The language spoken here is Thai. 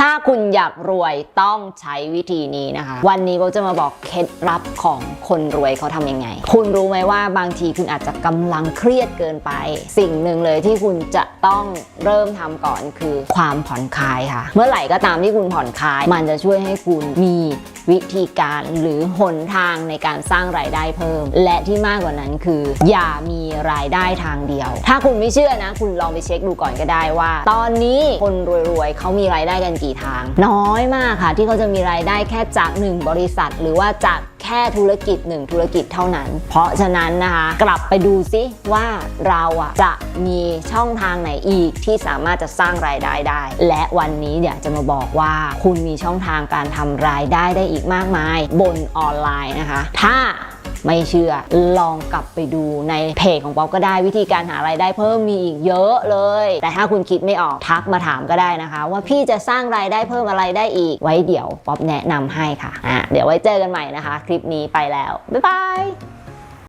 ถ้าคุณอยากรวยต้องใช้วิธีนี้นะคะ วันนี้เราจะมาบอกเคล็ดลับของคนรวยเขาทำยังไง คุณรู้ไหมว่าบางทีคุณอาจจะกำลังเครียดเกินไป สิ่งหนึ่งเลยที่คุณจะต้องเริ่มทำก่อนคือความผ่อนคลายค่ะ เมื่อไหร่ก็ตามที่คุณผ่อนคลาย มันจะช่วยให้คุณมีวิธีการหรือหนทางในการสร้างรายได้เพิ่ม และที่มากกว่านั้นคือ อย่ามีรายได้ทางเดียว ถ้าคุณไม่เชื่อนะ คุณลองไปเช็คดูก่อนก็ได้ว่า ตอนนี้คนรวยๆเขามีรายได้กันกี่ทาง น้อยมากค่ะ ที่เขาจะมีรายได้แค่จากหนึ่งบริษัท หรือว่าจากแค่ธุรกิจหนึ่งธุรกิจเท่านั้น เพราะฉะนั้นนะคะกลับไปดูซิว่าเราอะจะมีช่องทางไหนอีกที่สามารถจะสร้างรายได้ได้ และวันนี้เดี๋ยวจะมาบอกว่าคุณมีช่องทางการทำรายได้ได้อีกมากมาย บนออนไลน์นะคะ ถ้า ไม่เชื่อ ลองกลับไปดูในเพจของป๊อปก็ได้วิธีการหารายได้เพิ่มมีอีกเยอะเลย แต่ถ้าคุณคิดไม่ออกทักมาถามก็ได้นะคะ ว่าพี่จะสร้างรายได้เพิ่มอะไรได้อีกไว้เดี๋ยวป๊อปแนะนำให้ค่ะอะ เดี๋ยวไว้เจอกันใหม่นะคะ คลิปนี้ไปแล้ว บ๊ายบาย